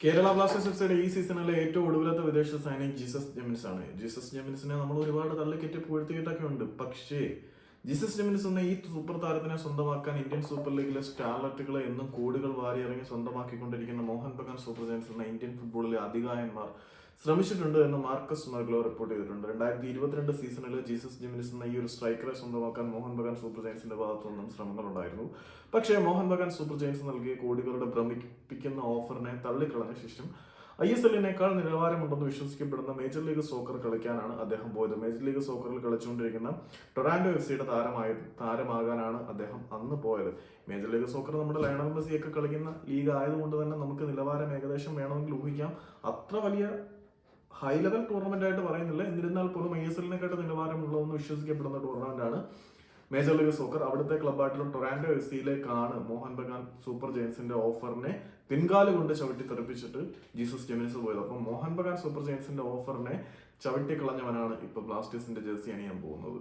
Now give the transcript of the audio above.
Kerala Blasters എഫ്സിയുടെ ഈ സീസണിലെ ഏറ്റവും ഒടുവിലത്തെ വിദേശ സൈനിങ് ജീസസ് ജെമിൻസ് ആണ്. ജീസസ് ജെമിൻസിനെ നമ്മൾ ഒരുപാട് തള്ളിക്കെട്ടി പുകഴ്ത്തിയിട്ടൊക്കെ ഉണ്ട്. പക്ഷേ ജീസസ് ജെമിൻസ് എന്ന ഈ സൂപ്പർ താരത്തിനെ സ്വന്തമാക്കാൻ ഇന്ത്യൻ സൂപ്പർ ലീഗിലെ സ്റ്റാർലറ്റുകളെ എന്നും കോടികൾ വാരിയിറങ്ങി സ്വന്തമാക്കിക്കൊണ്ടിരിക്കുന്ന മോഹൻ ബഗാൻ സൂപ്പർ ജയൻസ് എന്ന ഇന്ത്യൻ ഫുട്ബോളിലെ അധികായന്മാർ ശ്രമിച്ചിട്ടുണ്ട് എന്ന് മാർക്കസ് മർഗ്ലോ റിപ്പോർട്ട് ചെയ്തിട്ടുണ്ട്. രണ്ടായിരത്തി ഇരുപത്തിരണ്ട് സീസണിൽ ജീസസ് ജിമിനിസ് എന്ന ഈ ഒരു സ്ട്രൈക്കറെ സ്വന്തമാക്കാൻ മോഹൻ ബഗാൻ സൂപ്പർ ജയൻസിന്റെ ഭാഗത്തു നിന്നും ശ്രമങ്ങളുണ്ടായിരുന്നു. പക്ഷേ മോഹൻ ബഗാൻ സൂപ്പർ ജയൻസ് നൽകിയ കോടികളുടെ ഭ്രമിപ്പിക്കുന്ന ഓഫറിനെ തള്ളിക്കളഞ്ഞ ശേഷം ഐ എസ് എല്ലിനേക്കാൾ നിലവാരമുണ്ടെന്ന് വിശ്വസിക്കപ്പെടുന്ന മേജർ ലീഗ് സോക്കർ കളിക്കാനാണ് അദ്ദേഹം പോയത്. മേജർ ലീഗ് സോക്കറിൽ കളിച്ചുകൊണ്ടിരിക്കുന്ന ടൊറാൻഡോ എഫ് സിയുടെ താരമായ താരമാകാനാണ് അദ്ദേഹം അന്ന് പോയത്. മേജർ ലീഗ് സോക്കർ നമ്മുടെ ലയണൽ മെസ്സി ഒക്കെ കളിക്കുന്ന ലീഗ് ആയതുകൊണ്ട് തന്നെ നമുക്ക് നിലവാരം ഏകദേശം വേണമെങ്കിൽ ഊഹിക്കാം. അത്ര വലിയ ഹൈ ലെവൽ ടൂർണമെന്റ് ആയിട്ട് പറയുന്നില്ല. എന്നിരുന്നാൽ പോലും ഐ എസ് എല്ലിനെക്കാട്ട് നിലവാരമുള്ളതെന്ന് വിശ്വസിക്കപ്പെടുന്ന ടൂർണമെന്റ് ആണ് മേജർ ലീഗ് സോക്കർ അവിടുത്തെ ക്ലബ്ബായിട്ടുള്ള ടൊറാൻഡോ എഫ് സിയിലേക്കാണ് മോഹൻ ബഗാൻ സൂപ്പർ ജയൻസിന്റെ ഓഫറിനെ പിൻകാൽ കൊണ്ട് ചവിട്ടി തെറിപ്പിച്ചിട്ട് ജീസസ് ജെമിനിസ് പോയത്. അപ്പം മോഹൻ ബഗാൻ സൂപ്പർ ജയൻസിന്റെ ഓഫറിനെ ചവിട്ടി കളഞ്ഞവനാണ് ഇപ്പൊ ബ്ലാസ്റ്റേഴ്സിന്റെ ജേഴ്സി അണിയാൻ പോകുന്നത്.